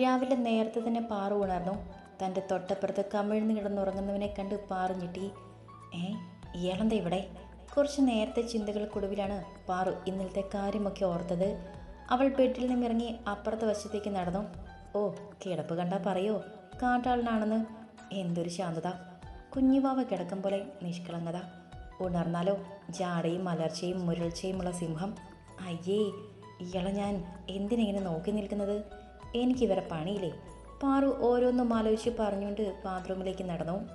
രാവിലെ നേരത്തെ തന്നെ പാറു ഉണർന്നു. തന്റെ തൊട്ടപ്പുറത്ത് കമിഴ്ന്ന് കിടന്നുറങ്ങുന്നവനെ കണ്ട് പാറു ഞെട്ടി. ഏ ഇയാളെന്താ ഇവിടെ? കുറച്ച് നേരത്തെ ചിന്തകൾക്കൊടുവിലാണ് പാറു ഇന്നലത്തെ കാര്യമൊക്കെ ഓർത്തത്. അവൾ ബെഡിൽ നിന്നിറങ്ങി അപ്പുറത്തെ വശത്തേക്ക് നടന്നു. ഓ കിടപ്പ് കണ്ടാ പറയോ? കാട്ടാളനാണെന്ന്. എന്തൊരു ശാന്തത. കുഞ്ഞുവാവ കിടക്കും പോലെ നിഷ്കളങ്കത. ഉണർന്നാലോ? ജാടയും മലർച്ചയും മുരൾച്ചയുമുള്ള സിംഹം. അയ്യേ ഇയാളെ ഞാൻ എന്തിനെങ്ങനെ നോക്കി നിൽക്കുന്നത്? എനിക്ക് ഇവരെ പണിയില്ലേ? പാറു ഓരോന്നും ആലോചിച്ച് പറഞ്ഞുകൊണ്ട് ബാത്റൂമിലേക്ക് നടന്നു.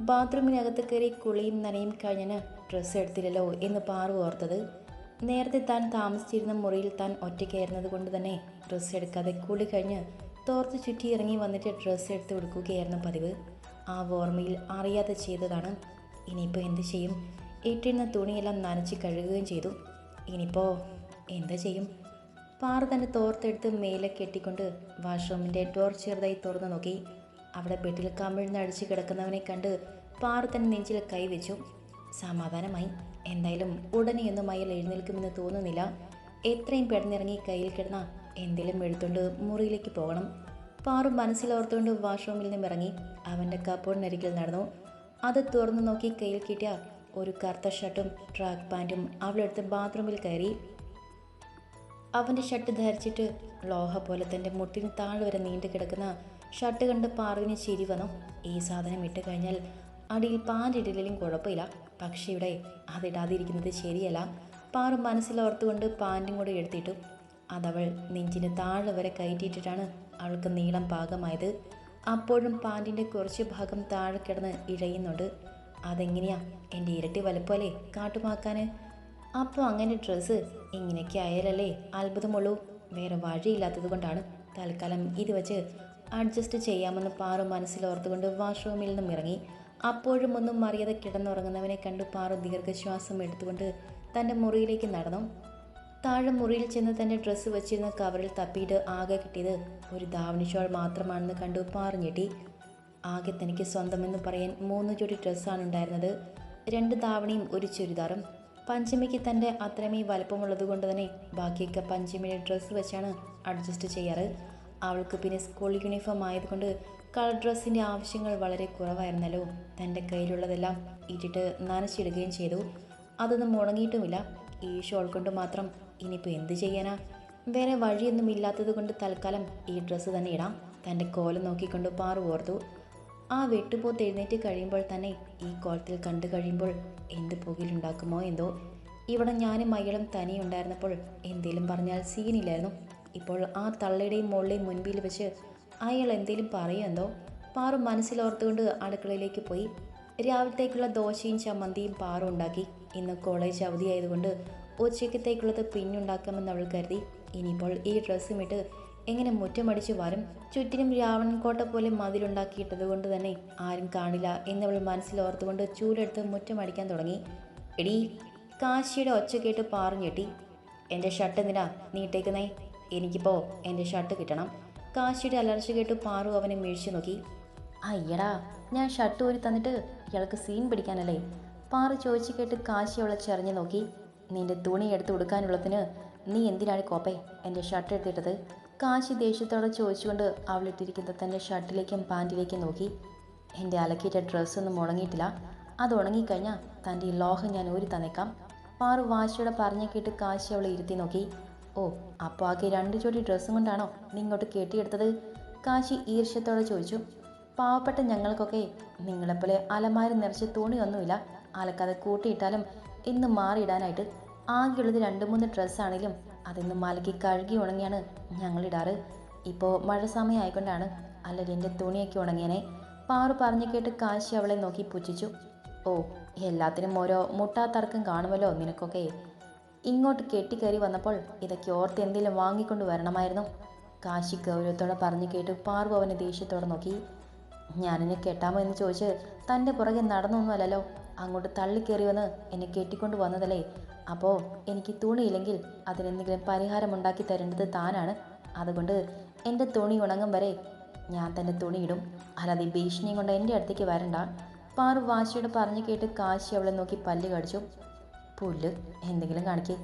ബാത്റൂമിനകത്ത് കയറി കുളിയും നനയും കഴിഞ്ഞന് ഡ്രസ്സ് എടുത്തില്ലല്ലോ എന്ന് പാറു ഓർത്തത്. നേരത്തെ താൻ താമസിച്ചിരുന്ന മുറിയിൽ താൻ ഒറ്റയ്ക്കായിരുന്നത് കൊണ്ട് തന്നെ ഡ്രസ്സ് എടുക്കാതെ കുളി കഴിഞ്ഞ് തോർത്ത് ചുറ്റി ഇറങ്ങി വന്നിട്ട് ഡ്രസ്സ് എടുത്ത് കൊടുക്കുകയായിരുന്നു പതിവ്. ആ ഓർമ്മയിൽ അറിയാതെ ചെയ്തതാണ്. ഇനിയിപ്പോൾ എന്ത് ചെയ്യും? ഇട്ടിരുന്ന തുണിയെല്ലാം നനച്ച് കഴുകുകയും ചെയ്തു. ഇനിയിപ്പോൾ എന്താ ചെയ്യും? പാറ തന്നെ തോർത്തെടുത്ത് മേലെ കെട്ടിക്കൊണ്ട് വാഷ്റൂമിന്റെ ഡോർ ചെറുതായി തുറന്നു നോക്കി. അവിടെ ബെഡിൽ കമിഴ്ന്നടിച്ച് കിടക്കുന്നവനെ കണ്ട് പാറ തന്നെ നെഞ്ചിൽ കൈവച്ചു സമാധാനമായി. എന്തായാലും ഉടനെയൊന്നും അയാൾ എഴുന്നേൽക്കുമെന്ന് തോന്നുന്നില്ല. എത്രയും പെട്ടെന്നിറങ്ങി കയ്യിൽ കിടന്ന എന്തെങ്കിലും എടുത്തുകൊണ്ട് മുറിയിലേക്ക് പോകണം. പാറു മനസ്സിലോർത്തുകൊണ്ട് വാഷ്റൂമിൽ നിന്നും ഇറങ്ങി അവന്റെ കപ്പോടിനരികിൽ നടന്നു. അത് തുറന്നു നോക്കി കയ്യിൽ കിട്ടിയ ഒരു കറുത്ത ഷർട്ടും ട്രാക്ക് പാന്റും അവളെടുത്ത് ബാത്റൂമിൽ കയറി. അവന്റെ ഷർട്ട് ധരിച്ചിട്ട് ലോഹ പോലെ തന്റെ മുട്ടിന് താഴെ വരെ നീണ്ടു കിടക്കുന്ന ഷർട്ട് കണ്ട് പാറുവിന് ചിരി വന്നു. ഈ സാധനം ഇട്ട് കഴിഞ്ഞാൽ അടിയിൽ പാന്റ് കുഴപ്പമില്ല. പക്ഷേ ഇവിടെ അതിടാതിരിക്കുന്നത് ശരിയല്ല. പാറു മനസ്സിലോർത്തുകൊണ്ട് പാന്റും കൂടെ എടുത്തിട്ടു. അതവൾ നെഞ്ചിന് താഴെ വരെ കയറ്റിയിട്ടിട്ടാണ് അവൾക്ക് നീളം പാകമായത്. അപ്പോഴും പാന്റിന്റെ കുറച്ച് ഭാഗം താഴെ കിടന്ന് ഇഴയുന്നുണ്ട്. അതെങ്ങനെയാ? എന്റെ ഇരട്ടി വലപ്പോലെ കാട്ടുമാക്കാന് അപ്പോൾ അങ്ങനെ ഡ്രസ്സ് ഇങ്ങനെയൊക്കെ ആയാലല്ലേ അത്ഭുതമുള്ളൂ. വേറെ വഴിയില്ലാത്തത് കൊണ്ടാണ് തൽക്കാലം ഇത് വെച്ച് അഡ്ജസ്റ്റ് ചെയ്യാമെന്ന് പാറു മനസ്സിൽ മനസ്സിലോർത്തുകൊണ്ട് വാഷ്റൂമിൽ നിന്നും ഇറങ്ങി. അപ്പോഴും ഒന്നും അറിയാതെ കിടന്നുറങ്ങുന്നവനെ കണ്ട് പാറു ദീർഘശ്വാസം എടുത്തുകൊണ്ട് തന്റെ മുറിയിലേക്ക് നടന്നു. താഴെ മുറിയിൽ ചെന്ന് തന്റെ ഡ്രസ്സ് വെച്ചിരുന്ന കവറിൽ തപ്പിയിട്ട് ആകെ കിട്ടിയത് ഒരു ദാവണി ഷോൾ മാത്രമാണെന്ന് കണ്ടു ഞെട്ടി. ആകെ തനിക്ക് സ്വന്തമെന്ന് പറയാൻ മൂന്ന് ജോഡി ഡ്രസ്സാണ് ഉണ്ടായിരുന്നത്. രണ്ട് ദാവണിയും ഒരു ചുരിദാറും. പഞ്ചമിക്ക് തന്റെ അത്രമേ വലുപ്പമുള്ളത് കൊണ്ട് തന്നെ ബാക്കിയൊക്കെ പഞ്ചമിയുടെ ഡ്രസ്സ് വെച്ചാണ് അഡ്ജസ്റ്റ് ചെയ്യാറ്. അവൾക്ക് പിന്നെ സ്കൂൾ യൂണിഫോം ആയതുകൊണ്ട് കളർ ഡ്രസ്സിന്റെ ആവശ്യങ്ങൾ വളരെ കുറവായിരുന്നല്ലോ. തന്റെ കയ്യിലുള്ളതെല്ലാം ഇട്ടിട്ട് നനച്ചിടുകയും ചെയ്തു. അതൊന്നും മുടങ്ങിയിട്ടുമില്ല ഈ ഷോൾ കൊണ്ട് മാത്രം ഇനിയിപ്പോൾ എന്ത് ചെയ്യാനാ? വേറെ വഴിയൊന്നും ഇല്ലാത്തത് കൊണ്ട് തൽക്കാലം ഈ ഡ്രസ്സ് തന്നെ ഇടാം. തന്റെ കോലം നോക്കിക്കൊണ്ട് പാറു ഓർത്തു. ആ വെട്ടുപോത്ത് എഴുന്നേറ്റ് കഴിയുമ്പോൾ തന്നെ ഈ കോളത്തിൽ കണ്ടു കഴിയുമ്പോൾ എന്ത് പുകയിലുണ്ടാക്കുമോ എന്തോ. ഇവിടെ ഞാനും അയാളും തനിയുണ്ടായിരുന്നപ്പോൾ എന്തേലും പറഞ്ഞാൽ സീനില്ലായിരുന്നു. ഇപ്പോൾ ആ തള്ളയുടെയും മുകളിലെയും മുൻപിൽ വെച്ച് അയാൾ എന്തേലും പറയും എന്തോ. പാറു മനസ്സിലോർത്തുകൊണ്ട് അടുക്കളയിലേക്ക് പോയി. രാവിലത്തേക്കുള്ള ദോശയും ചമ്മന്തിയും പാറു ഉണ്ടാക്കി. ഇന്ന് കോളേജ് അവധിയായതുകൊണ്ട് ഉച്ചയ്ക്കത്തേക്കുള്ളത് പിന്നുണ്ടാക്കാമെന്ന് അവൾ കരുതി. ഇനിയിപ്പോൾ ഈ ഡ്രസ്സും ഇട്ട് എങ്ങനെ മുറ്റമടിച്ചു വരും? ചുറ്റിനും രാവണൻകോട്ട പോലെ മതിലുണ്ടാക്കിയിട്ടത് കൊണ്ട് തന്നെ ആരും കാണില്ല എന്നവൾ മനസ്സിൽ ഓർത്തുകൊണ്ട് ചൂലെടുത്ത് മുറ്റമടിക്കാൻ തുടങ്ങി. എടി കാശിയുടെ ഒച്ച കേട്ട് പാറിഞ്ഞെട്ടി എന്റെ ഷർട്ട് എന്തിനാ നീട്ടേക്കുന്നേ എനിക്കിപ്പോൾ എന്റെ ഷർട്ട് കിട്ടണം. കാശിയുടെ അലർച്ച കേട്ട് പാറു അവനെ മേഴിച്ചു നോക്കി. അയ്യടാ ഞാൻ ഷർട്ട് ഊരി തന്നിട്ട് ഇയാൾക്ക് സീൻ പിടിക്കാനല്ലേ? പാറു ചോദിച്ചു കേട്ട് കാശി അവളെ ചെറിഞ്ഞു നോക്കി. നിന്റെ തുണി എടുത്തു കൊടുക്കാനുള്ളതിന് നീ എന്തിനാണ് കോപ്പേ? എന്റെ ഷർട്ട് എടുത്തിട്ടത്? കാശി ദേഷ്യത്തോടെ ചോദിച്ചുകൊണ്ട് അവളിട്ടിരിക്കുന്ന തന്റെ ഷർട്ടിലേക്കും പാന്റിലേക്കും നോക്കി. എന്റെ അലക്കിയിട്ട ഡ്രസ്സൊന്നും ഉണങ്ങിയിട്ടില്ല. അത് ഉണങ്ങിക്കഴിഞ്ഞാൽ തന്റെ ഈ ലോഹം ഞാൻ ഊരി തന്നേക്കാം. പാറു വാശിയോടെ പറഞ്ഞു കേട്ട് കാശി അവളെ ഇരുത്തി നോക്കി. ഓ അപ്പോൾ ആകെ രണ്ട് ജോഡി ഡ്രസ്സും കൊണ്ടാണോ നീ ഇങ്ങോട്ട് കെട്ടിയെടുത്തത്? കാശി ഈർഷ്യത്തോടെ ചോദിച്ചു. പാവപ്പെട്ട ഞങ്ങൾക്കൊക്കെ നിങ്ങളെപ്പോലെ അലമാരി നിറച്ച് തുണിയൊന്നുമില്ല. അലക്കാതെ കൂട്ടിയിട്ടാലും ഇന്ന് മാറിയിടാനായിട്ട് ആകെയുള്ളത് രണ്ട് മൂന്ന് ഡ്രസ്സാണെങ്കിലും അതിന്ന് മലക്കി കഴുകി ഉണങ്ങിയാണ് ഞങ്ങളിടാറ്. ഇപ്പോൾ മഴ സമയമായിക്കൊണ്ടാണ് അല്ലെങ്കിൽ എന്റെ തുണിയൊക്കെ ഉണങ്ങിയനെ. പാറു പറഞ്ഞു കേട്ട് കാശി അവളെ നോക്കി പുച്ഛിച്ചു. ഓ എല്ലാത്തിനും ഓരോ മുട്ടാത്തർക്കം കാണുമല്ലോ നിനക്കൊക്കെ. ഇങ്ങോട്ട് കെട്ടിക്കയറി വന്നപ്പോൾ ഇതൊക്കെ ഓർത്ത് എന്തെങ്കിലും വാങ്ങിക്കൊണ്ട് വരണമായിരുന്നു. കാശി ഗൗരവത്തോടെ പറഞ്ഞു കേട്ട് പാർവ അവനെ ദേഷ്യത്തോടെ നോക്കി. ഞാനെന്നെ കെട്ടാമോ എന്ന് ചോദിച്ച് തന്റെ പുറകെ നടന്നൊന്നുമല്ലല്ലോ. അങ്ങോട്ട് തള്ളിക്കയറി വന്ന് എന്നെ കെട്ടിക്കൊണ്ട് വന്നതല്ലേ. അപ്പോൾ എനിക്ക് തുണിയില്ലെങ്കിൽ അതിനെന്തെങ്കിലും പരിഹാരമുണ്ടാക്കി തരേണ്ടത് താനാണ്. അതുകൊണ്ട് എന്റെ തുണി ഉണങ്ങും വരെ ഞാൻ തന്നെ തുണിയിടും അല്ലാതെ ഭീഷണിയും കൊണ്ട് എന്റെ അടുത്തേക്ക് വരണ്ട. പാറു വാശിയോട് പറഞ്ഞു കേട്ട് കാശി അവളെ നോക്കി പല്ല് കടിച്ചു. പുല്ല് എന്തെങ്കിലും കാണിക്കേ.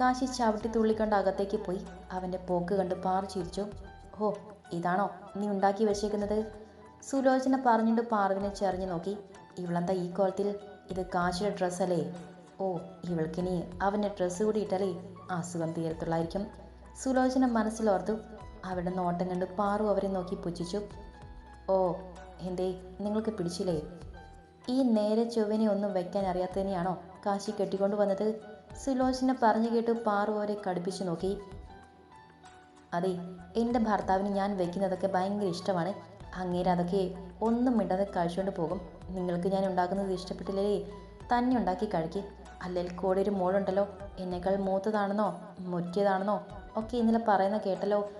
കാശി ചവിട്ടി തുള്ളിക്കൊണ്ട് അകത്തേക്ക് പോയി. അവന്റെ പോക്ക് കണ്ട് പാറു ചിരിച്ചു. ഓ ഇതാണോ നീ ഉണ്ടാക്കി വെച്ചേക്കുന്നത്? സുലോചന പറഞ്ഞിട്ട് പാറുവിനെ ചെറിഞ്ഞു നോക്കി. ഇവളെന്താ ഈ കോലത്തിൽ? ഇത് കാശിയുടെ ഡ്രസ്സല്ലേ? ഓ ഇവൾക്കിനി അവന്റെ ഡ്രസ്സ് കൂടി ഇട്ടാലേ അസുഖം തീരത്തുള്ളായിരിക്കും. സുലോചന മനസ്സിലോർത്തു. അവരുടെ നോട്ടം കണ്ട് പാറു അവരെ നോക്കി പുച്ഛിച്ചു. ഓ എന്തേ നിങ്ങൾക്ക് പിടിച്ചില്ലേ? ഈ നേരെ ചൊവ്വനെ ഒന്നും വെക്കാൻ അറിയാത്തതിനെയാണോ കാശി കെട്ടിക്കൊണ്ടു വന്നത്? സുലോചന പറഞ്ഞു കേട്ട് പാറു അവരെ കടുപ്പിച്ചു നോക്കി. അതെ എന്റെ ഭർത്താവിന് ഞാൻ വെക്കുന്നതൊക്കെ ഭയങ്കര ഇഷ്ടമാണ്. അങ്ങേരെ അതൊക്കെ ഒന്നും മിണ്ടാതെ കഴിച്ചുകൊണ്ട് പോകും. നിങ്ങൾക്ക് ഞാൻ ഉണ്ടാക്കുന്നത് ഇഷ്ടപ്പെട്ടില്ലേ തന്നെ ഉണ്ടാക്കി കഴിക്ക്. അല്ലെങ്കിൽ കൂടെ ഒരു മോളുണ്ടല്ലോ. എന്നേക്കാൾ മൂത്തതാണെന്നോ മുറ്റിയതാണെന്നോ ഒക്കെ ഇന്നലെ പറയുന്ന കേട്ടല്ലോ.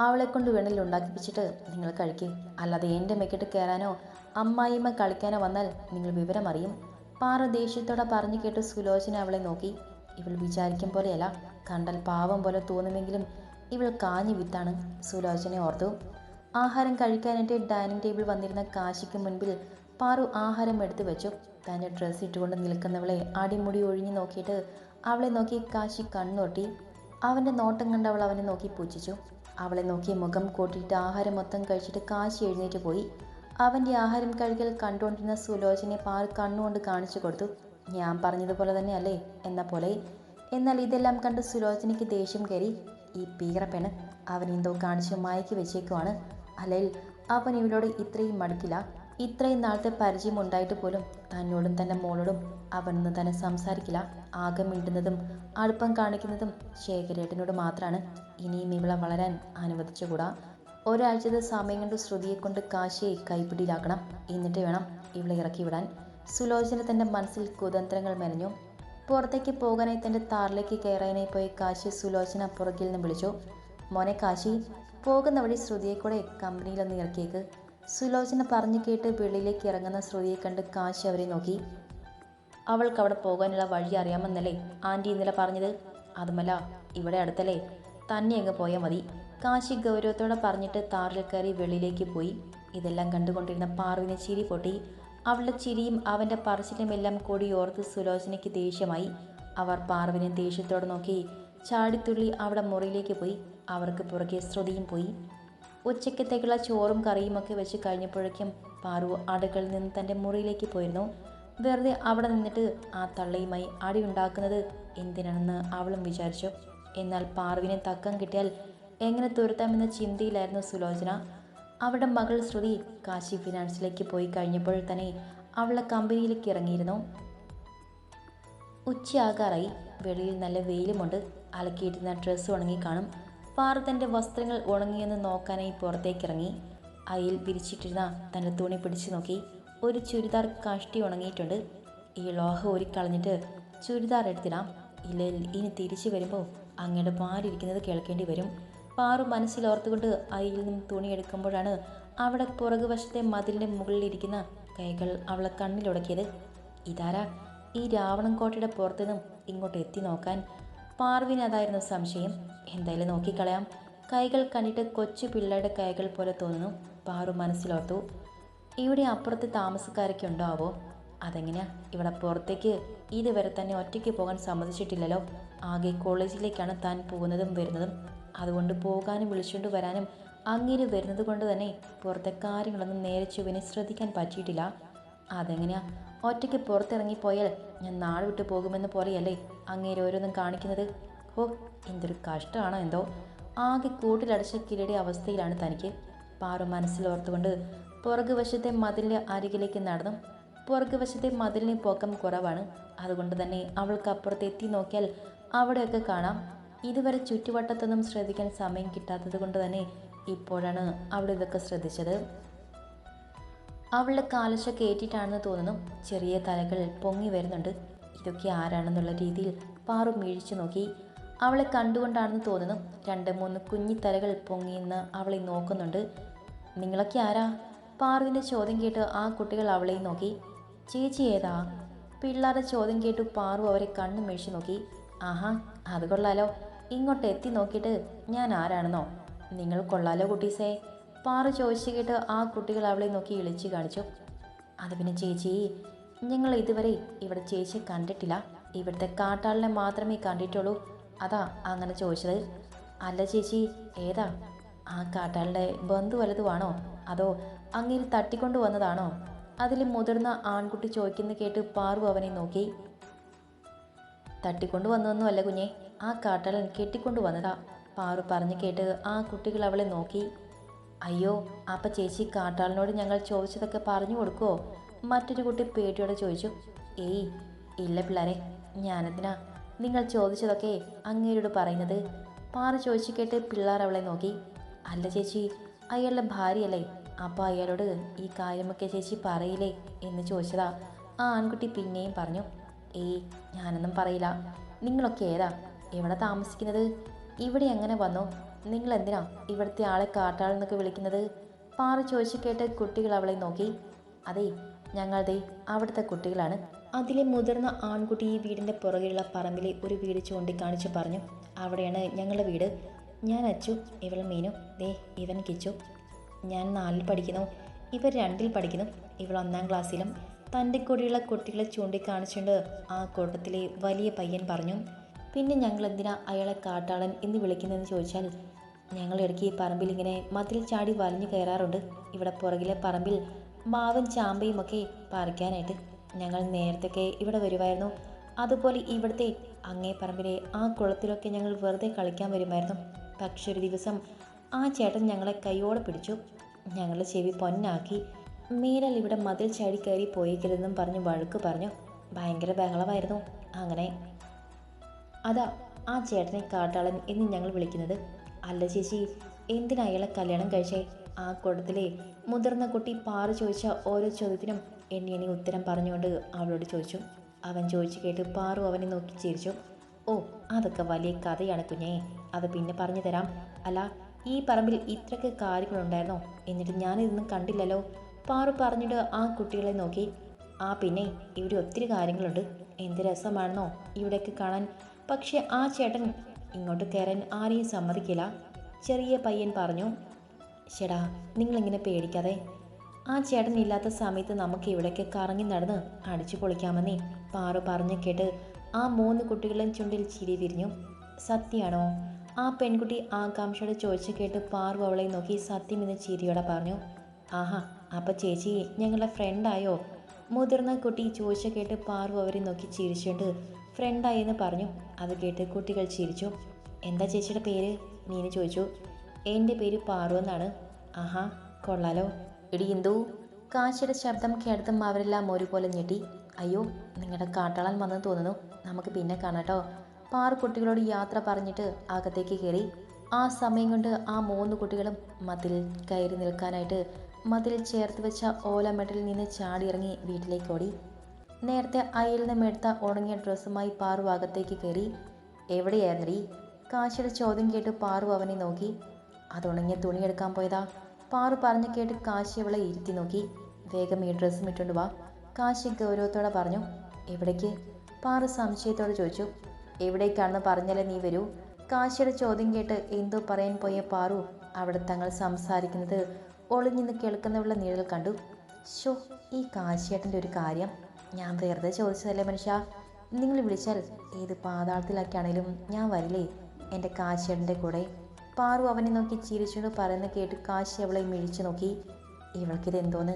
അവളെ കൊണ്ട് വേണമെങ്കിൽ ഉണ്ടാക്കിപ്പിച്ചിട്ട് നിങ്ങൾ കഴിക്ക്. അല്ലാതെ എന്റെ മെക്കിട്ട് കയറാനോ അമ്മായിമ്മ കളിക്കാനോ വന്നാൽ നിങ്ങൾ വിവരമറിയും. പാറ ദേഷ്യത്തോടെ പറഞ്ഞു കേട്ട് സുലോചന അവളെ നോക്കി. ഇവൾ വിചാരിക്കും പോലെയല്ല കണ്ടാൽ പാവം പോലെ തോന്നുമെങ്കിലും ഇവൾ കാഞ്ഞു വിത്താണ്. സുലോചന ഓർത്തു. ആഹാരം കഴിക്കാനായിട്ട് ഡൈനിങ് ടേബിൾ വന്നിരുന്ന കാശിക്ക് മുൻപിൽ പാറു ആഹാരം എടുത്തു വെച്ചു തന്റെ ഡ്രസ്സ് ഇട്ടുകൊണ്ട് നിൽക്കുന്നവളെ അടിമുടി ഒഴിഞ്ഞു നോക്കിയിട്ട് അവളെ നോക്കി കാശി കണ്ണോട്ടി അവന്റെ നോട്ടം കണ്ട് അവൾ അവനെ നോക്കി പൂച്ഛിച്ചു അവളെ നോക്കി മുഖം കൂട്ടിയിട്ട് ആഹാരം മൊത്തം കഴിച്ചിട്ട് കാശി എഴുന്നേറ്റ് പോയി. അവന്റെ ആഹാരം കഴിക്കൽ കണ്ടുകൊണ്ടിരുന്ന സുലോചനെ പാറു കണ്ണുകൊണ്ട് കാണിച്ചു കൊടുത്തു. ഞാൻ പറഞ്ഞതുപോലെ തന്നെ അല്ലേ എന്ന പോലെ. എന്നാൽ ഇതെല്ലാം കണ്ട് സുലോചനയ്ക്ക് ദേഷ്യം കയറി. ഈ പീറപ്പെണ് അവൻ എന്തോ കാണിച്ച് മയക്കി വെച്ചേക്കുവാണ്. അല്ലെങ്കിൽ അവൻ ഇവളോട് ഇത്രയും മടുക്കില്ല. ഇത്രയും നാളത്തെ പരിചയം ഉണ്ടായിട്ട് പോലും തന്നോടും തന്റെ മോളോടും അവനൊന്നും തന്നെ സംസാരിക്കില്ല. ആകെ മിണ്ടുന്നതും അടുപ്പം കാണിക്കുന്നതും ശേഖരേട്ടനോട് മാത്രമാണ് ഇനിയും ഇവളെ വളരാൻ അനുവദിച്ചുകൂടാ? ഒരാഴ്ചത്തെ സമയം കൊണ്ട് ശ്രുതിയെ കൊണ്ട് കാശിയെ കൈപ്പിടിയിലാക്കണം. എന്നിട്ട് വേണം ഇവളെ ഇറക്കി വിടാൻ സുലോചന തന്റെ മനസ്സിൽ കുതന്ത്രങ്ങൾ മെനഞ്ഞു. പുറത്തേക്ക് പോകാനായി തന്റെ താറിലേക്ക് കയറാനായി പോയി കാശി സുലോചന പുറകിൽ നിന്ന് വിളിച്ചു. മോനെ കാശി പോകുന്ന വഴി ശ്രുതിയെ കൂടെ കമ്പനിയിലൊന്ന് ഇറക്കിയേക്ക്. സുലോചന പറഞ്ഞു കേട്ട് വെളിയിലേക്ക് ഇറങ്ങുന്ന ശ്രുതിയെ കണ്ട് കാശി അവരെ നോക്കി. അവൾക്ക് അവിടെ പോകാനുള്ള വഴി അറിയാമെന്നല്ലേ ആന്റി ഇന്നലെ പറഞ്ഞത്? അതുമല്ല ഇവിടെ അടുത്തല്ലേ. തന്നെ അങ്ങ് പോയാൽ മതി. കാശി ഗൗരവത്തോടെ പറഞ്ഞിട്ട് താറിൽ കയറി വെളിയിലേക്ക് പോയി. ഇതെല്ലാം കണ്ടുകൊണ്ടിരുന്ന പാർവിനെ ചിരി പൊട്ടി. അവളുടെ ചിരിയും അവന്റെ പറശിലുമെല്ലാം കൂടി ഓർത്ത് സുലോചനയ്ക്ക് ദേഷ്യമായി. അവർ പാർവിനെ ദേഷ്യത്തോടെ നോക്കി. ചാടിത്തുള്ളി അവിടെ മുറിയിലേക്ക് പോയി. അവർക്ക് പുറകെ ശ്രുതിയും പോയി. ഉച്ചക്കത്തേക്കുള്ള ചോറും കറിയും ഒക്കെ വെച്ച് കഴിഞ്ഞപ്പോഴേക്കും പാറു അടുക്കളയിൽ നിന്ന് തന്റെ മുറിയിലേക്ക് പോയിരുന്നു. വെറുതെ അവിടെ നിന്നിട്ട് ആ തള്ളയുമായി അടി ഉണ്ടാക്കുന്നത് എന്തിനാണെന്ന് അവളും വിചാരിച്ചു. എന്നാൽ പാറുവിനെ തക്കം കിട്ടിയാൽ എങ്ങനെ തുരത്താമെന്ന ചിന്തയിലായിരുന്നു സുലോചന. അവളുടെ മകൾ ശ്രുതി കാശി ഫിനാൻസിലേക്ക് പോയി കഴിഞ്ഞപ്പോൾ തന്നെ അവളെ കമ്പനിയിലേക്ക് ഇറങ്ങിയിരുന്നു. ഉച്ചയാകാറായി. വെളിയിൽ നല്ല വെയിലുമുണ്ട്. അലക്കിയിരുന്ന ഡ്രസ്സ് ഉണങ്ങി കാണും പാറ തന്റെ വസ്ത്രങ്ങൾ ഉണങ്ങിയെന്ന് നോക്കാനായി പുറത്തേക്കിറങ്ങി. അയിൽ വിരിച്ചിട്ടിരുന്ന തന്റെ തുണി പിടിച്ചു നോക്കി. ഒരു ചുരിദാർ കാഷ്ടി ഉണങ്ങിയിട്ടുണ്ട്. ഈ ലോഹ ഊരിക്കളഞ്ഞിട്ട് ചുരിദാർ എടുത്തിടാം. ഇല്ലെങ്കിൽ ഇനി തിരിച്ചു വരുമ്പോൾ അങ്ങയുടെ പാരിരിക്കുന്നത് കേൾക്കേണ്ടി വരും. പാറു മനസ്സിലോർത്തുകൊണ്ട് അയിൽ നിന്നും തുണി എടുക്കുമ്പോഴാണ് അവിടെ പുറകുവശത്തെ മതിലിന്റെ മുകളിലിരിക്കുന്ന കൈകൾ അവളെ കണ്ണിലുടക്കിയത് ഇതാരാ? ഈ രാവണൻകോട്ടയുടെ പുറത്തുനിന്നും ഇങ്ങോട്ട് എത്തി നോക്കാൻ പാർവിന് അതായിരുന്നു സംശയം. എന്തായാലും നോക്കിക്കളയാം. കൈകൾ കണ്ടിട്ട് കൊച്ചു പിള്ളയുടെ കൈകൾ പോലെ തോന്നുന്നു പാറു മനസ്സിലോർത്തു. ഇവിടെ അപ്പുറത്ത് താമസക്കാരൊക്കെ ഉണ്ടാവോ അതെങ്ങനെയാ? ഇവിടെ പുറത്തേക്ക് ഇതുവരെ തന്നെ ഒറ്റയ്ക്ക് പോകാൻ സമ്മതിച്ചിട്ടില്ലല്ലോ. ആകെ കോളേജിലേക്കാണ് താൻ പോകുന്നതും വരുന്നതും. അതുകൊണ്ട് പോകാനും വിളിച്ചുകൊണ്ട് വരാനും അങ്ങേര് വരുന്നത് കൊണ്ട് തന്നെ പുറത്തെ കാര്യങ്ങളൊന്നും നേരെ ചുവിനെ ശ്രദ്ധിക്കാൻ പറ്റിയിട്ടില്ല. അതെങ്ങനെയാ? ഒറ്റയ്ക്ക് പുറത്തിറങ്ങിപ്പോയാൽ ഞാൻ നാട് വിട്ടു പോകുമെന്ന് പോലെയല്ലേ? അങ്ങേര് ഓരോന്നും കാണിക്കുന്നത്. ഓ എന്തൊരു കഷ്ടമാണോ എന്തോ. ആകെ കൂട്ടിലടച്ച കിളിയുടെ അവസ്ഥയിലാണ് തനിക്ക്. പാറു മനസ്സിലോർത്തുകൊണ്ട് പുറകുവശത്തെ മതിലിന്റെ അരികിലേക്ക് നടന്നു. പുറകുവശത്തെ മതിലിന് പൊക്കം കുറവാണ്. അതുകൊണ്ട് തന്നെ അവൾക്ക് അപ്പുറത്ത് എത്തി നോക്കിയാൽ അവിടെയൊക്കെ കാണാം. ഇതുവരെ ചുറ്റുവട്ടത്തൊന്നും ശ്രദ്ധിക്കാൻ സമയം കിട്ടാത്തത് കൊണ്ട് തന്നെ ഇപ്പോഴാണ് അവൾ ഇതൊക്കെ ശ്രദ്ധിച്ചത്. അവളുടെ കാലശ കയറ്റിയിട്ടാണെന്ന് തോന്നുന്നു. ചെറിയ തലകൾ പൊങ്ങി വരുന്നുണ്ട്. ഇതൊക്കെ ആരാണെന്നുള്ള രീതിയിൽ പാറു മീഴിച്ചു നോക്കി. അവളെ കണ്ടുകൊണ്ടാണെന്ന് തോന്നുന്നു രണ്ട് മൂന്ന് കുഞ്ഞിത്തലകൾ പൊങ്ങിയെന്ന് അവളെ നോക്കുന്നുണ്ട്. നിങ്ങളൊക്കെ ആരാ? പാറുവിന്റെ ചോദ്യം കേട്ട് ആ കുട്ടികൾ അവളെ നോക്കി. ചേച്ചി ഏതാ? പിള്ളേരുടെ ചോദ്യം കേട്ടു പാറു അവരെ കണ്ണു മേഴിച്ചു നോക്കി. ആഹാ അത് കൊള്ളാലോ. ഇങ്ങോട്ട് എത്തി നോക്കിയിട്ട് ഞാൻ ആരാണെന്നോ? നിങ്ങൾ കൊള്ളാലോ കുട്ടീസേ. പാറു ചോദിച്ചു കേട്ട് ആ കുട്ടികൾ അവളെ നോക്കി ഇളിച്ചു കാണിച്ചു. അത് പിന്നെ ചേച്ചി ഞങ്ങൾ ഇതുവരെ ഇവിടെ ചേച്ചിയെ കണ്ടിട്ടില്ല. ഇവിടുത്തെ കാട്ടാളിനെ മാത്രമേ കണ്ടിട്ടുള്ളൂ. അതാ അങ്ങനെ ചോദിച്ചത്. അല്ല ചേച്ചി ഏതാ? ആ കാട്ടാളിന്റെ ബന്ധു വലുതുവാണോ? അതോ അങ്ങേര് തട്ടിക്കൊണ്ടു വന്നതാണോ? അതിൽ മുതിർന്ന ആൺകുട്ടി ചോദിക്കുന്ന കേട്ട് പാറു അവനെ നോക്കി. തട്ടിക്കൊണ്ടു വന്നതൊന്നുമല്ല കുഞ്ഞെ ആ കാട്ടാളൻ കെട്ടിക്കൊണ്ടു വന്നതാ. പാറു പറഞ്ഞു കേട്ട് ആ കുട്ടികൾ അവളെ നോക്കി. അയ്യോ അപ്പം ചേച്ചി കാട്ടാളിനോട് ഞങ്ങൾ ചോദിച്ചതൊക്കെ പറഞ്ഞു കൊടുക്കുമോ മറ്റൊരു കുട്ടി പേടിയോടെ ചോദിച്ചു ഏയ് ഇല്ല പിള്ളേരെ ഞാനെന്തിനാ? നിങ്ങൾ ചോദിച്ചതൊക്കെ അങ്ങേരോട് പറയുന്നത്? പാറ ചോദിച്ചു കേട്ട് പിള്ളേർ അവളെ നോക്കി. അല്ല ചേച്ചി അയാളുടെ ഭാര്യയല്ലേ. അപ്പോൾ അയാളോട് ഈ കാര്യമൊക്കെ ചേച്ചി പറയില്ലേ? എന്ന് ചോദിച്ചതാ. ആ ആൺകുട്ടി പിന്നെയും പറഞ്ഞു ഏയ് ഞാനൊന്നും പറയില്ല. നിങ്ങളൊക്കെ ഏതാ? എവിടെ താമസിക്കുന്നത്? ഇവിടെ എങ്ങനെ വന്നു? നിങ്ങൾ എന്തിനാ ഇവിടുത്തെ ആളെ കാട്ടാളെന്നൊക്കെ വിളിക്കുന്നത്? പാറ ചോദിച്ചു കേട്ട് കുട്ടികൾ അവളെ നോക്കി. അതെ ഞങ്ങളുടെ അവിടുത്തെ കുട്ടികളാണ്. അതിലെ മുതിർന്ന ആൺകുട്ടി ഈ വീടിന്റെ പുറകിലുള്ള പറമ്പിലെ ഒരു വീട് ചൂണ്ടിക്കാണിച്ച് പറഞ്ഞു അവിടെയാണ് ഞങ്ങളുടെ വീട്. ഞാൻ അച്ചു ഇവൾ മീനു. ദേ ഇവൻ കിച്ചു. ഞാൻ നാലിൽ പഠിക്കുന്നു. ഇവർ രണ്ടിൽ പഠിക്കുന്നു. ഇവൾ ഒന്നാം ക്ലാസ്സിലും. തന്റെ കൂടെയുള്ള കുട്ടികളെ ചൂണ്ടിക്കാണിച്ചുകൊണ്ട് ആ കൂട്ടത്തിലെ വലിയ പയ്യൻ പറഞ്ഞു പിന്നെ ഞങ്ങൾ എന്തിനാ അയാളെ കാട്ടാളൻ എന്ന് വിളിക്കുന്നതെന്ന് ചോദിച്ചാൽ ഞങ്ങൾ ഇടയ്ക്ക് ഈ പറമ്പിൽ ഇങ്ങനെ മതിൽ ചാടി വലിഞ്ഞു കയറാറുണ്ട്. ഇവിടെ പുറകിലെ പറമ്പിൽ മാവും ചാമ്പയും ഒക്കെ പറിക്കാനായിട്ട് ഞങ്ങൾ നേരത്തൊക്കെ ഇവിടെ വരുമായിരുന്നു. അതുപോലെ ഇവിടുത്തെ അങ്ങേ പറമ്പിലെ ആ കുളത്തിലൊക്കെ ഞങ്ങൾ വെറുതെ കളിക്കാൻ വരുമായിരുന്നു. പക്ഷെ ഒരു ദിവസം ആ ചേട്ടൻ ഞങ്ങളെ കൈയോടെ പിടിച്ചു. ഞങ്ങളുടെ ചെവി പൊന്നാക്കി. മേലാൽ ഇവിടെ മതിൽ ചാടി കയറി പോയിക്കരുതെന്നും പറഞ്ഞ് വഴക്ക് പറഞ്ഞു. ഭയങ്കര ബഹളമായിരുന്നു. അങ്ങനെ അതാ ആ ചേട്ടനെ കാട്ടാളൻ എന്ന് ഞങ്ങൾ വിളിക്കുന്നത്. അല്ല ചേച്ചി എന്തിനാ അയാളെ കല്യാണം കഴിച്ചേ? ആ കൂട്ടത്തിലെ മുതിർന്ന കുട്ടി പാറ ചോദിച്ച ഓരോ ചോദ്യത്തിനും എണ്ണി എണ്ണി ഉത്തരം പറഞ്ഞുകൊണ്ട് അവളോട് ചോദിച്ചു. അവൻ ചോദിച്ചു കേട്ട് പാറു അവനെ നോക്കി ചിരിച്ചു. ഓ അതൊക്കെ വലിയ കഥയാണ് കുഞ്ഞേ. അത് പിന്നെ പറഞ്ഞു തരാം. അല്ല ഈ പറമ്പിൽ ഇത്രയ്ക്ക് കാര്യങ്ങളുണ്ടായിരുന്നോ? എന്നിട്ട് ഞാനിതൊന്നും കണ്ടില്ലല്ലോ. പാറു പറഞ്ഞിട്ട് ആ കുട്ടികളെ നോക്കി. ആ പിന്നെ ഇവിടെ ഒത്തിരി കാര്യങ്ങളുണ്ട്. എന്ത് രസമാണെന്നോ ഇവിടേക്ക് കാണാൻ. പക്ഷേ ആ ചേട്ടൻ ഇങ്ങോട്ട് കയറാൻ ആരെയും സമ്മതിക്കില്ല. ചെറിയ പയ്യൻ പറഞ്ഞു. ചേടാ നിങ്ങളിങ്ങനെ പേടിക്കാതെ. ആ ചേട്ടൻ ഇല്ലാത്ത സമയത്ത് നമുക്ക് ഇവിടേക്ക് കറങ്ങി നടന്ന് അടിച്ചു പൊളിക്കാമെന്നേ പാറു പറഞ്ഞു കേട്ട് ആ മൂന്ന് കുട്ടികളും ചുണ്ടിൽ ചിരി വിരിഞ്ഞു സത്യാണോ? ആ പെൺകുട്ടി ആകാംക്ഷയോട് ചോദിച്ചു കേട്ട് പാറു അവളെ നോക്കി സത്യം എന്ന് ചിരിയോടെ പറഞ്ഞു. ആഹാ അപ്പം ചേച്ചി ഞങ്ങളുടെ ഫ്രണ്ടായോ? മുതിർന്ന കുട്ടി ചോദിച്ചു കേട്ട് പാറു അവരെ നോക്കി ചിരിച്ചുകൊണ്ട് ഫ്രണ്ടായി എന്ന് പറഞ്ഞു. അത് കേട്ട് കുട്ടികൾ ചിരിച്ചു. എന്താ ചേച്ചിയുടെ പേര്? നീന് ചോദിച്ചു. എന്റെ പേര് പാറു എന്നാണ്. ആഹാ കൊള്ളാലോ. എടി ഇന്ദു കാശിയുടെ ശബ്ദം കേട്ടതും അവരെല്ലാം ഒരുപോലെ ഞെട്ടി. അയ്യോ നിങ്ങളുടെ കാട്ടാളൻ വന്നെന്ന് തോന്നുന്നു. നമുക്ക് പിന്നെ കാണാട്ടോ. പാറു കുട്ടികളോട് യാത്ര പറഞ്ഞിട്ട് അകത്തേക്ക് കയറി ആ സമയം കൊണ്ട് ആ മൂന്ന് കുട്ടികളും മതിൽ കയറി നിൽക്കാനായിട്ട് മതിൽ ചേർത്ത് വെച്ച ഓലമെട്ടിൽ നിന്ന് ചാടിയിറങ്ങി വീട്ടിലേക്ക് ഓടി. നേരത്തെ അയിൽ നിന്ന് മെടുത്ത ഉണങ്ങിയ ഡ്രസ്സുമായി പാറു അകത്തേക്ക് കയറി. എവിടെയായിരുന്നടി? കാശിയുടെ ചോദ്യം കേട്ട് പാറു അവനെ നോക്കി. അതുണങ്ങിയ തുണി എടുക്കാൻ പോയതാ. പാറു പറഞ്ഞു കേട്ട് കാശി അവളെ ഇരുത്തി നോക്കി. വേഗം ഈ ഡ്രസ്സും ഇട്ടുകൊണ്ട് വാ. കാശി ഗൗരവത്തോടെ പറഞ്ഞു എവിടേക്ക്? പാറു സംശയത്തോടെ ചോദിച്ചു എവിടേക്കാണെന്ന് പറഞ്ഞാലേ നീ വരൂ. കാശിയുടെ ചോദ്യം കേട്ട് എന്തോ പറയാൻ പോയ പാറു അവിടെ തങ്ങൾ സംസാരിക്കുന്നത് ഒളിഞ്ഞിന്ന് കേൾക്കുന്നവളുടെ നിഴൽ കണ്ടു. ഷോ ഈ കാശിയേട്ടന്റെ ഒരു കാര്യം. ഞാൻ വെറുതെ ചോദിച്ചതല്ലേ മനുഷ്യ? നിങ്ങൾ വിളിച്ചാൽ ഏത് പാതാളത്തിലൊക്കെയാണേലും ഞാൻ വരില്ലേ എന്റെ കാശിയേട്ടന്റെ കൂടെ? പാറു അവനെ നോക്കി ചിരിച്ചുകൊണ്ട് പറയുന്ന കേട്ട് കാശി അവളെ മിഴിച്ചു നോക്കി. ഇവൾക്കിതെന്തോന്ന്?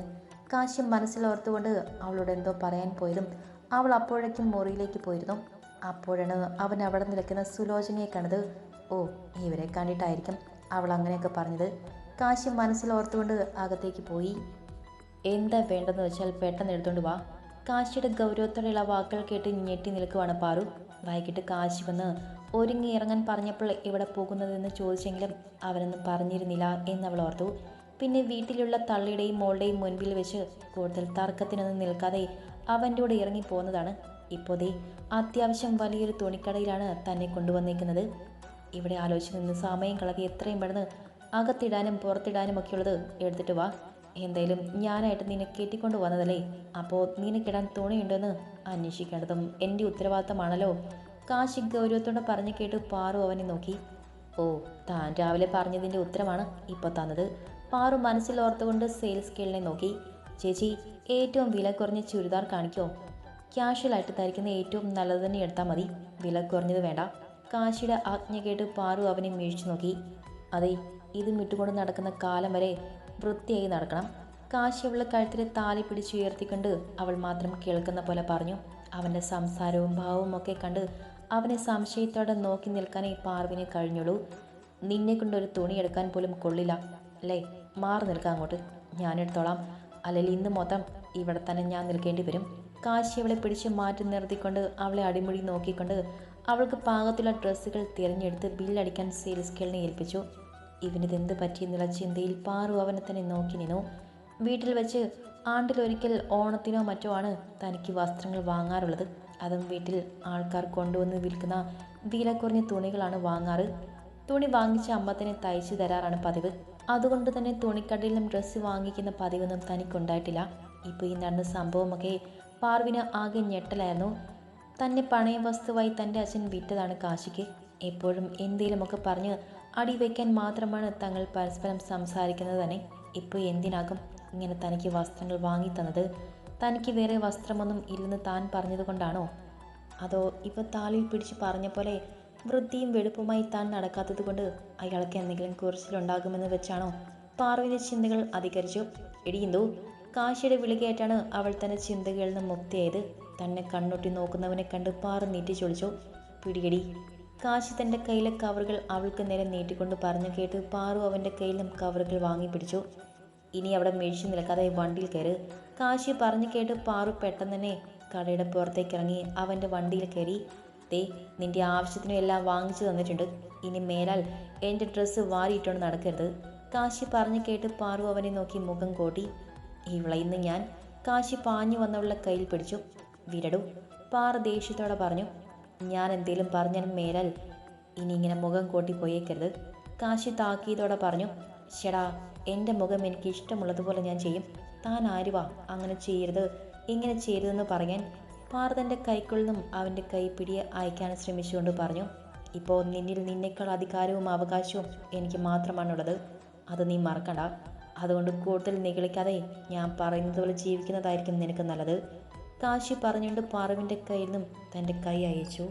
കാശി മനസ്സിലോർത്തുകൊണ്ട് അവളോട് എന്തോ പറയാൻ പോയതും അവൾ അപ്പോഴേക്കും മുറിയിലേക്ക് പോയിരുന്നു. അപ്പോഴാണ് അവൻ അവിടെ നിൽക്കുന്ന സുലോചനയെ കണ്ടത്. ഓ ഇവരെ കണ്ടിട്ടായിരിക്കും അവൾ അങ്ങനെയൊക്കെ പറഞ്ഞത്. കാശി മനസ്സിലോർത്തുകൊണ്ട് അകത്തേക്ക് പോയി. എന്താ വേണ്ടെന്ന് വെച്ചാൽ പെട്ടെന്ന് എടുത്തുകൊണ്ട് വാ. കാശിയുടെ ഗൗരവത്തോടെയുള്ള വാക്കുകൾ കേട്ട് ഞെട്ടി നിൽക്കുവാണ് പാറു. വൈകിട്ട് കാശി വന്ന് ഒരുങ്ങി ഇറങ്ങാൻ പറഞ്ഞപ്പോൾ ഇവിടെ പോകുന്നതെന്ന് ചോദിച്ചെങ്കിലും അവനൊന്നും പറഞ്ഞിരുന്നില്ല എന്നവൾ ഓർത്തു. പിന്നെ വീട്ടിലുള്ള തള്ളിയുടെയും മോളുടെയും മുൻപിൽ വെച്ച് കൂടുതൽ തർക്കത്തിനൊന്നും നിൽക്കാതെ അവന്റെ കൂടെ ഇറങ്ങി പോകുന്നതാണ്. ഇപ്പോൾ ദേ അത്യാവശ്യം വലിയൊരു തുണിക്കടയിലാണ് തന്നെ കൊണ്ടുവന്നേക്കുന്നത്. ഇവിടെ ആലോചിച്ച് നിന്ന് സമയം കളകി എത്രയും പെട്ടെന്ന് അകത്തിടാനും പുറത്തിടാനും ഒക്കെ ഉള്ളത് എടുത്തിട്ട് വാ. എന്തായാലും ഞാനായിട്ട് നിന്നെ കെട്ടിക്കൊണ്ട് വന്നതല്ലേ? അപ്പോൾ നിനക്കിടാൻ തുണിയുണ്ടെന്ന് അന്വേഷിക്കേണ്ടതും എന്റെ ഉത്തരവാദിത്തമാണല്ലോ. കാശി ഗൗരവത്തോടെ പറഞ്ഞു കേട്ട് പാറു അവനെ നോക്കി. ഓ താൻ രാവിലെ പറഞ്ഞതിന്റെ ഉത്തരമാണ് ഇപ്പോൾ തന്നത്. പാറു മനസ്സിൽ ഓർത്തുകൊണ്ട് സെയിൽസ് സ്കെയിലിനെ നോക്കി. ചേച്ചി ഏറ്റവും വില കുറഞ്ഞ ചുരിദാർ കാണിക്കോ? ക്യാഷ്വലായിട്ട് ധരിക്കുന്ന ഏറ്റവും നല്ലത് തന്നെ എടുത്താൽ മതി. വില കുറഞ്ഞത് വേണ്ട. കാശിയുടെ ആജ്ഞ കേട്ട് പാറു അവനെ വീഴ്ച നോക്കി. അതെ ഇതും ഇട്ടുകൊണ്ട് നടക്കുന്ന കാലം വരെ വൃത്തിയായി നടക്കണം. കാശി അവളെ കഴുത്തിലെ താലി പിടിച്ചുയർത്തിക്കൊണ്ട് അവൾ മാത്രം കേൾക്കുന്ന പോലെ പറഞ്ഞു. അവന്റെ സംസാരവും ഭാവവും ഒക്കെ കണ്ട് അവനെ സംശയത്തോടെ നോക്കി നിൽക്കാനേ പാർവിനെ കഴിഞ്ഞുള്ളൂ. നിന്നെ കൊണ്ടൊരു തുണി എടുക്കാൻ പോലും കൊള്ളില്ല. അല്ലേ? മാറി നിൽക്കാം അങ്ങോട്ട്. ഞാനെടുത്തോളാം അല്ലെങ്കിൽ ഇന്ന് മൊത്തം ഇവിടെ തന്നെ ഞാൻ നിൽക്കേണ്ടി വരും. കാശി അവളെ പിടിച്ച് മാറ്റി നിർത്തിക്കൊണ്ട് അവളെ അടിമുടി നോക്കിക്കൊണ്ട് അവൾക്ക് പാകത്തിലുള്ള ഡ്രസ്സുകൾ തിരഞ്ഞെടുത്ത് ബില്ലടിക്കാൻ സെയിൽസ് കേളിനെ ഏൽപ്പിച്ചു. ഇവനിതെന്ത് പറ്റിയെന്നുള്ള ചിന്തയിൽ പാറു അവനെ തന്നെ നോക്കി നിന്നു. വീട്ടിൽ വെച്ച് ആണ്ടിലൊരിക്കൽ ഓണത്തിനോ മറ്റോ ആണ് തനിക്ക് വസ്ത്രങ്ങൾ വാങ്ങാറുള്ളത്. അതും വീട്ടിൽ ആൾക്കാർ കൊണ്ടുവന്ന് വിൽക്കുന്ന വില കുറഞ്ഞ തുണികളാണ് വാങ്ങാറ്. തുണി വാങ്ങിച്ച അമ്മത്തിനെ തയ്ച്ചു തരാറാണ് പതിവ്. അതുകൊണ്ട് തന്നെ തുണിക്കടയിൽ നിന്നും ഡ്രസ്സ് വാങ്ങിക്കുന്ന പതിവൊന്നും തനിക്കുണ്ടായിട്ടില്ല. ഇപ്പോൾ ഈ നടന്ന സംഭവമൊക്കെ പാർവിന് ആകെ ഞെട്ടലായിരുന്നു. തന്നെ പണയ വസ്തുവായി തന്റെ അച്ഛൻ വിറ്റതാണ് കാശിക്ക്. എപ്പോഴും എന്തേലുമൊക്കെ പറഞ്ഞ് അടി വയ്ക്കാൻ മാത്രമാണ് തങ്ങൾ പരസ്പരം സംസാരിക്കുന്നത് തന്നെ. ഇപ്പോൾ എന്തിനാകും ഇങ്ങനെ തനിക്ക് വസ്ത്രങ്ങൾ വാങ്ങി തന്നത് തനിക്ക് വേറെ വസ്ത്രമൊന്നും ഇല്ലെന്ന് താൻ പറഞ്ഞതുകൊണ്ടാണോ? അതോ ഇപ്പോൾ താലിൽ പിടിച്ച് പറഞ്ഞ പോലെ വൃത്തിയും വെളുപ്പുമായി താൻ നടക്കാത്തത് കൊണ്ട് അയാൾക്ക് എന്തെങ്കിലും കുറിച്ചിലുണ്ടാകുമെന്ന് വെച്ചാണോ? പാർവിന്റെ ചിന്തകൾ അധികരിച്ചു. ഇടിയുന്നു കാശിയുടെ വിളികേറ്റാണ് അവൾ തന്റെ ചിന്തകളിൽ നിന്ന് മുക്തിയായത്. തന്നെ കണ്ണൊട്ടി നോക്കുന്നവനെ കണ്ട് പാറ നീട്ടി ചൊളിച്ചു. പിടിയടി. കാശി തന്റെ കയ്യിലെ കവറുകൾ അവൾക്ക് നേരെ നീട്ടിക്കൊണ്ട് പറഞ്ഞു കേട്ട് പാറു അവന്റെ നിന്നും കവറുകൾ വാങ്ങി പിടിച്ചു. ഇനി അവിടെ മേടിച്ചു നിൽക്കാതെ വണ്ടിയിൽ കയറ്. കാശി പറഞ്ഞു കേട്ട് പാറു പെട്ടെന്ന് തന്നെ കടയുടെ പുറത്തേക്ക് ഇറങ്ങി അവന്റെ വണ്ടിയിൽ കയറി. തേ നിന്റെ ആവശ്യത്തിനും എല്ലാം വാങ്ങിച്ചു തന്നിട്ടുണ്ട്. ഇനി മേലാൽ എന്റെ ഡ്രസ്സ് വാരിയിട്ടുകൊണ്ട് നടക്കരുത്. കാശി പറഞ്ഞു കേട്ട് പാറു അവനെ നോക്കി മുഖം കോട്ടി. ഇവളെ ഇന്ന് ഞാൻ കാശി പാഞ്ഞു വന്നവളുടെ കയ്യിൽ പിടിച്ചു. വിരടു. പാറ ദേഷ്യത്തോടെ പറഞ്ഞു. ഞാൻ എന്തേലും പറഞ്ഞാൽ മേലാൽ ഇനി ഇങ്ങനെ മുഖം കോട്ടി പോയേക്കരുത്. കാശി താക്കീതോടെ പറഞ്ഞു. ഷെടാ എന്റെ മുഖം എനിക്ക് ഇഷ്ടമുള്ളതുപോലെ ഞാൻ ചെയ്യും. താൻ ആരുവാ അങ്ങനെ ചെയ്യരുത് ഇങ്ങനെ ചെയ്യരുതെന്ന് പറയാൻ പാറ തന്റെ കൈക്കുള്ളിൽ നിന്നും അവന്റെ കൈപ്പിടിയെ അയക്കാൻ ശ്രമിച്ചുകൊണ്ട് പറഞ്ഞു ഇപ്പോൾ നിന്നിൽ നിന്നേക്കാൾ അധികാരവും അവകാശവും എനിക്ക് മാത്രമാണുള്ളത്. അത് നീ മറക്കണ്ട. അതുകൊണ്ട് കൂടുതൽ നിഗളിക്കാതെ ഞാൻ പറയുന്നത് പോലെ ജീവിക്കുന്നതായിരിക്കും നിനക്ക് നല്ലത്. കാശി പറഞ്ഞുകൊണ്ട് പാറുവിന്റെ കയ്യിൽ നിന്നും തന്റെ കൈ അയച്ചു.